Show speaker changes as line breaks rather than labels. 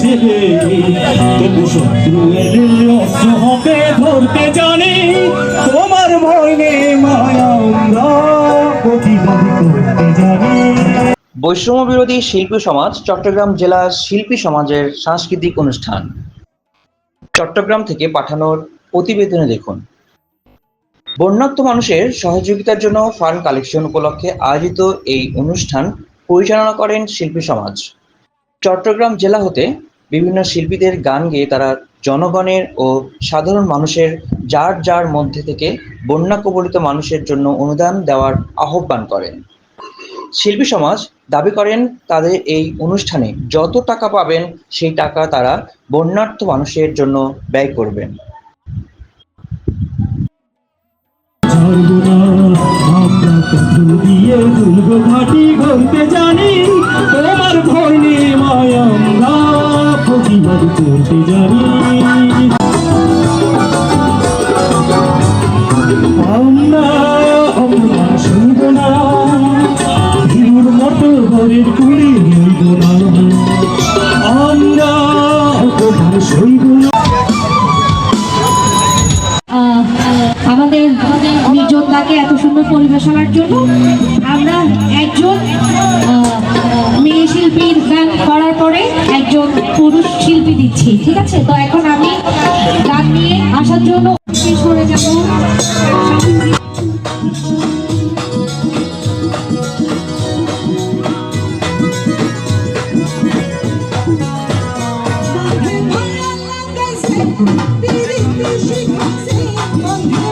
ছেলে। তবু শত্রু এলে হবে ধরতে জানি। তোমার ভয় নেই মায়া আমরা প্রতিবাদ করতে জানি।
বৈষম্য বিরোধী শিল্পী সমাজ, চট্টগ্রাম জেলা শিল্পী সমাজের সাংস্কৃতিক অনুষ্ঠান। চট্টগ্রাম থেকে পাঠানোর প্রতিবেদনে দেখুন। বন্যাত্ম মানুষের সহযোগিতার জন্য ফান্ড কালেকশন উপলক্ষে আয়োজিত এই অনুষ্ঠান পরিচালনা করেন শিল্পী সমাজ। চট্টগ্রাম জেলা হতে বিভিন্ন শিল্পীদের গান গেয়ে তারা জনগণের ও সাধারণ মানুষের যার যার মধ্যে থেকে বন্যা কবলিত মানুষের জন্য অনুদান দেওয়ার আহ্বান করেন। শিল্পী সমাজ দাবি করেন, তাদের এই অনুষ্ঠানে যত টাকা পাবেন, সেই টাকা তারা বন্যার্থ মানুষের জন্য ব্যয় করবেন।
আমরা কখন দিয়ে তুলব ঘাটি ঘুরতে জানি, তোমার নেই প্রতিবাদ করতে জানি। আমরা শুনব না মতো ঘরের আমরা অপমান
জন্য পরিবেশনার জন্য আমরা একজন মেয়ে শিল্পীর গান করার পরে একজন পুরুষ শিল্পী দিচ্ছি, ঠিক আছে তো এখন আমি গান নিয়ে আসার জন্য শেষ করে যাব Thank you.